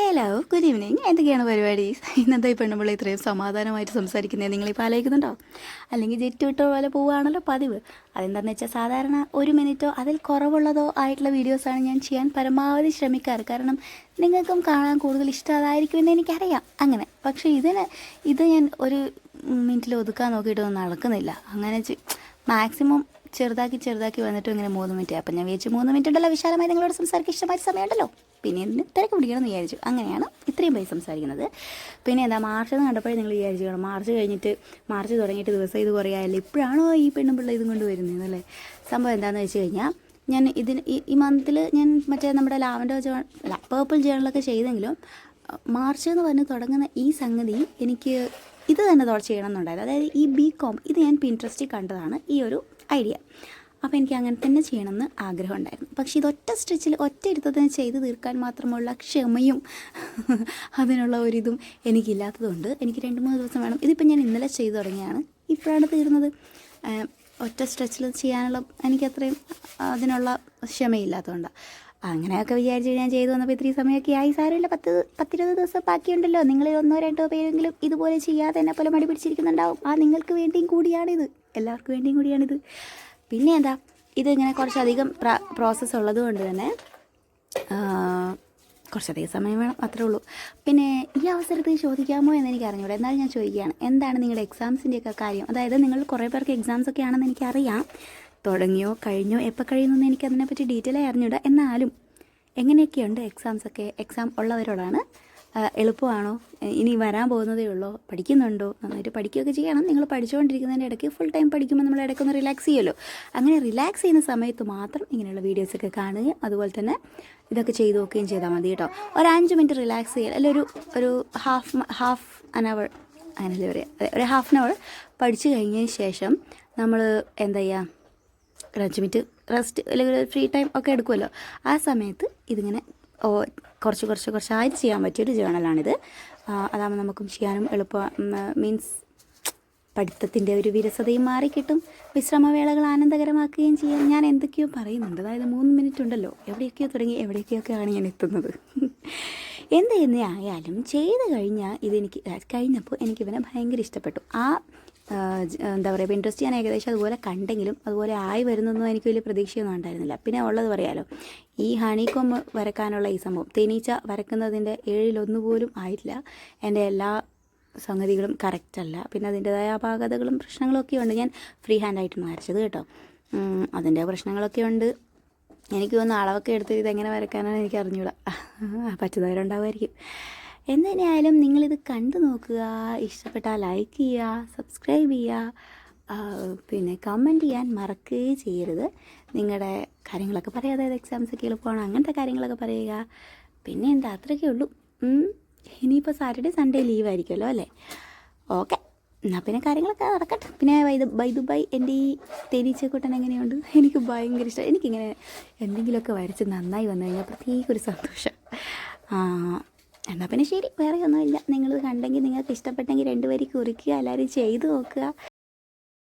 Hello good evening എന്തൊക്കെയാണ് പരിപാടി? ഇന്നത്തെ ഈ പെണ്ണുമ്പോൾ ഇത്രയും സമാധാനമായിട്ട് സംസാരിക്കുന്നത് നിങ്ങളിപ്പോൾ ആലോചിക്കുന്നുണ്ടോ അല്ലെങ്കിൽ ജെറ്റ് വിട്ട പോലെ പോവുകയാണല്ലോ പതിവ്. അതെന്താണെന്ന് വെച്ചാൽ സാധാരണ ഒരു മിനിറ്റോ അതിൽ കുറവുള്ളതോ ആയിട്ടുള്ള വീഡിയോസാണ് ഞാൻ ചെയ്യാൻ പരമാവധി ശ്രമിക്കാറ്. കാരണം നിങ്ങൾക്കും കാണാൻ കൂടുതൽ ഇഷ്ടം അതായിരിക്കുമെന്ന് എനിക്കറിയാം. അങ്ങനെ. പക്ഷേ ഇതിന് ഇത് ഞാൻ ഒരു മിനിറ്റിൽ ഒതുക്കാൻ നോക്കിയിട്ടൊന്നും നടക്കുന്നില്ല. അങ്ങനെ മാക്സിമം ചെറുതാക്കി ചെറുതാക്കി വന്നിട്ട് ഇങ്ങനെ മൂന്ന് മിനിറ്റ് അപ്പം ഞാൻ വിചാരിച്ചു മൂന്ന് മിനിറ്റ് ഉണ്ടല്ലോ വിശാലമായി നിങ്ങളോട് സംസാരിക്കാൻ ഇഷ്ടമായ സമയമുണ്ടല്ലോ. പിന്നെ എന്തിന് തിരക്ക് പിടിക്കണം എന്ന് വിചാരിച്ചു. അങ്ങനെയാണ് ഇത്രയും പേര് സംസാരിക്കുന്നത്. പിന്നെ എന്താ മാർച്ച് എന്ന് കണ്ടപ്പോഴേ നിങ്ങൾ വിചാരിച്ചു കാണും. മാർച്ച് കഴിഞ്ഞിട്ട് മാർച്ച് തുടങ്ങിയിട്ട് ദിവസം ഇത് കുറേ ഇപ്പോഴാണോ ഈ പെണ്ണും പിള്ള ഇതും കൊണ്ട് വരുന്നത് അല്ലേ? സംഭവം എന്താണെന്ന് വെച്ച് കഴിഞ്ഞാൽ ഞാൻ ഇതിന് ഈ മന്തിൽ ഞാൻ മറ്റേ നമ്മുടെ ലാവൻഡർ ജേൺ അല്ല പേർപ്പിൾ ജേണലൊക്കെ ചെയ്തെങ്കിലും മാർച്ച് എന്ന് പറഞ്ഞ് തുടങ്ങുന്ന ഈ സംഗതി എനിക്ക് ഇത് തന്നെ ചെയ്യണം എന്നുണ്ടായിരുന്നു. അതായത് ഈ ബി കോം ഇത് ഞാൻ പിൻട്രസ്റ്റിൽ കണ്ടതാണ്. ഈ ഒരു ഐഡിയ അപ്പോൾ എനിക്ക് അങ്ങനെ തന്നെ ചെയ്യണമെന്ന് ആഗ്രഹം ഉണ്ടായിരുന്നു പക്ഷേ ഇതൊറ്റ സ്റ്റിച്ചിൽ ഒറ്റ ഇരുത്തത്തിന് ചെയ്ത് തീർക്കാൻ മാത്രമുള്ള ക്ഷമയും അതിനുള്ള ഒരിതും എനിക്കില്ലാത്തതുകൊണ്ട് എനിക്ക് രണ്ട് മൂന്ന് ദിവസം വേണം. ഇതിപ്പോൾ ഞാൻ ഇന്നലെ ചെയ്തു തുടങ്ങിയാണ്. ഇപ്പോഴാണ് തീർന്നത്. ഒറ്റ സ്ട്രെച്ചിൽ ചെയ്യാനുള്ള എനിക്കത്രയും അതിനുള്ള ക്ഷമയില്ലാത്തതുകൊണ്ടാണ് അങ്ങനെയൊക്കെ വിചാരിച്ച് ഞാൻ ചെയ്തു വന്നപ്പോൾ ഇത്രയും സമയമൊക്കെ ആയി. സാരമില്ല പത്ത് പത്തിരുപത് ദിവസം ബാക്കിയുണ്ടല്ലോ. നിങ്ങൾ ഒന്നോ രണ്ടോ പേരെങ്കിലും ഇതുപോലെ ചെയ്യാതെ എന്നെ പോലെ മടി പിടിച്ചിരിക്കുന്നുണ്ടാവും. ആ നിങ്ങൾക്ക് വേണ്ടിയും കൂടിയാണിത്. എല്ലാവർക്കും വേണ്ടിയും കൂടിയാണിത്. പിന്നെ എന്താ ഇതിങ്ങനെ കുറച്ചധികം പ്രോസസ്സ് ഉള്ളത് കൊണ്ട് തന്നെ കുറച്ചധികം സമയം വേണം അത്രേ ഉള്ളൂ. പിന്നെ ഈ അവസരത്തിൽ ചോദിക്കാമോ എന്ന് എനിക്ക് അറിഞ്ഞൂടെ. എന്നാലും ഞാൻ ചോദിക്കുകയാണ് എന്താണ് നിങ്ങളുടെ എക്സാംസിന്റെയൊക്കെ കാര്യം? അതായത് നിങ്ങൾ കുറേ പേർക്ക് എക്സാംസ് ഒക്കെ ആണെന്ന് എനിക്കറിയാം. തുടങ്ങിയോ? കഴിഞ്ഞോ? എപ്പോൾ കഴിയുന്നു എനിക്ക് അതിനെപ്പറ്റി ഡീറ്റെയിൽ അറിഞ്ഞൂടാ. എന്നാലും എങ്ങനെയൊക്കെയുണ്ട് എക്സാംസ് ഒക്കെ? എക്സാം ഉള്ളവരോടാണ് എളുപ്പമാണോ? ഇനി വരാൻ പോകുന്നതേ ഉള്ളോ? പഠിക്കുന്നുണ്ടോ? നന്നായിട്ട് പഠിക്കുകയൊക്കെ ചെയ്യണം നിങ്ങൾ പഠിച്ചുകൊണ്ടിരിക്കുന്നതിന്റെ ഇടയ്ക്ക് ഫുൾ ടൈം പഠിക്കുമ്പോൾ നമ്മൾ ഇടയ്ക്കൊന്ന് റിലാക്സ് ചെയ്യുമല്ലോ. അങ്ങനെ റിലാക്സ് ചെയ്യുന്ന സമയത്ത് മാത്രം ഇങ്ങനെയുള്ള വീഡിയോസൊക്കെ കാണുകയും അതുപോലെ തന്നെ ഇതൊക്കെ ചെയ്ത് നോക്കുകയും ചെയ്താൽ മതി കേട്ടോ. ഒരു അഞ്ച് മിനിറ്റ് റിലാക്സ് ചെയ്യുക അല്ലെങ്കിൽ ഒരു ഒരു ഹാഫ് ഹാഫ് ആൻ അവർ അങ്ങനെ പറയുക? ഒരു ഹാഫ് ആൻ അവർ പഠിച്ചു കഴിഞ്ഞതിന് ശേഷം നമ്മൾ എന്താ ചെയ്യുക? ഒരു അഞ്ച് മിനിറ്റ് റെസ്റ്റ് അല്ലെങ്കിൽ ഒരു ഫ്രീ ടൈം ഒക്കെ എടുക്കുമല്ലോ. ആ സമയത്ത് ഇതിങ്ങനെ കുറച്ച് കുറച്ച് കുറച്ചായിട്ട് ചെയ്യാൻ പറ്റിയൊരു ജേണലാണിത് അതാകുമ്പോൾ നമുക്കും ചെയ്യാനും എളുപ്പം മീൻസ് പഠിത്തത്തിന്റെ ഒരു വിരസതയും മാറിക്കിട്ടും വിശ്രമവേളകൾ ആനന്ദകരമാക്കുകയും ചെയ്യാൻ ഞാൻ എന്തൊക്കെയോ പറയുന്നുണ്ട്. അതായത് മൂന്ന് മിനിറ്റ് ഉണ്ടല്ലോ. എവിടെയൊക്കെയോ തുടങ്ങി എവിടെയൊക്കെയൊക്കെയാണ് ഞാൻ എത്തുന്നത്. എന്ത് തന്നെ ആയാലും ചെയ്ത് കഴിഞ്ഞാൽ ഇതെനിക്ക് കഴിഞ്ഞപ്പോൾ എനിക്കിവനെ ഭയങ്കര ഇഷ്ടപ്പെട്ടു. ആ എന്താ പറയുക ഇൻട്രസ്റ്റ് ഞാൻ ഏകദേശം അതുപോലെ കണ്ടെങ്കിലും അതുപോലെ ആയി വരുന്നൊന്നും എനിക്ക് വലിയ പ്രതീക്ഷയൊന്നും ഉണ്ടായിരുന്നില്ല. പിന്നെ ഉള്ളത് പറയാലോ ഈ ഹണിക്കൊമ്പ് വരക്കാനുള്ള ഈ സംഭവം തേനീച്ച വരക്കുന്നതിന്റെ ഏഴിലൊന്നു പോലും ആയിട്ടില്ല. എന്റെ എല്ലാ സംഗതികളും കറക്റ്റല്ല പിന്നെ അതിന്റെതായ അപാകതകളും പ്രശ്നങ്ങളൊക്കെ ഉണ്ട്. ഞാൻ ഫ്രീ ഹാൻഡ് ആയിട്ടാണ് വരച്ചത് കേട്ടോ. അതിന്റെ പ്രശ്നങ്ങളൊക്കെ ഉണ്ട്. എനിക്ക് തോന്നുന്നു അളവൊക്കെ എടുത്ത് ഇതെങ്ങനെ വരക്കാനാണ് എനിക്ക് അറിഞ്ഞൂടാ. പറ്റുന്നവരുണ്ടാവുമായിരിക്കും. എന്തിനായാലും നിങ്ങളിത് കണ്ടു നോക്കുക ഇഷ്ടപ്പെട്ടാൽ ലൈക്ക് ചെയ്യുക സബ്സ്ക്രൈബ് ചെയ്യുക പിന്നെ കമന്റ് ചെയ്യാൻ മറക്കുകയും ചെയ്യരുത്. നിങ്ങളുടെ കാര്യങ്ങളൊക്കെ പറയുക അതായത് എക്സാംസ് ഒക്കെ എളുപ്പമാണ്. അങ്ങനത്തെ കാര്യങ്ങളൊക്കെ പറയുക. പിന്നെ എന്താ? അത്രയൊക്കെ ഉള്ളൂ. ഇനിയിപ്പോൾ സാറ്റർഡേ സൺഡേ ലീവ് ആയിരിക്കുമല്ലോ അല്ലേ? ഓക്കെ എന്നാൽ പിന്നെ കാര്യങ്ങളൊക്കെ നടക്കട്ടെ. പിന്നെ വൈദ ബൈ എന്റെ ഈ തേനീച്ചക്കൂട്ടൻ എങ്ങനെയുണ്ട്? എനിക്ക് ഭയങ്കര ഇഷ്ടം. എനിക്കിങ്ങനെ എന്തെങ്കിലുമൊക്കെ വരച്ച് നന്നായി വന്നു കഴിഞ്ഞാൽ പ്രത്യേക ഒരു സന്തോഷം. എന്നാൽ പിന്നെ ശരി വേറെ ഒന്നുമില്ല. നിങ്ങളിത് കണ്ടെങ്കിൽ നിങ്ങൾക്ക് ഇഷ്ടപ്പെട്ടെങ്കിൽ രണ്ടുപേരും കുറിക്കുക എല്ലാവരും ചെയ്തു നോക്കുക.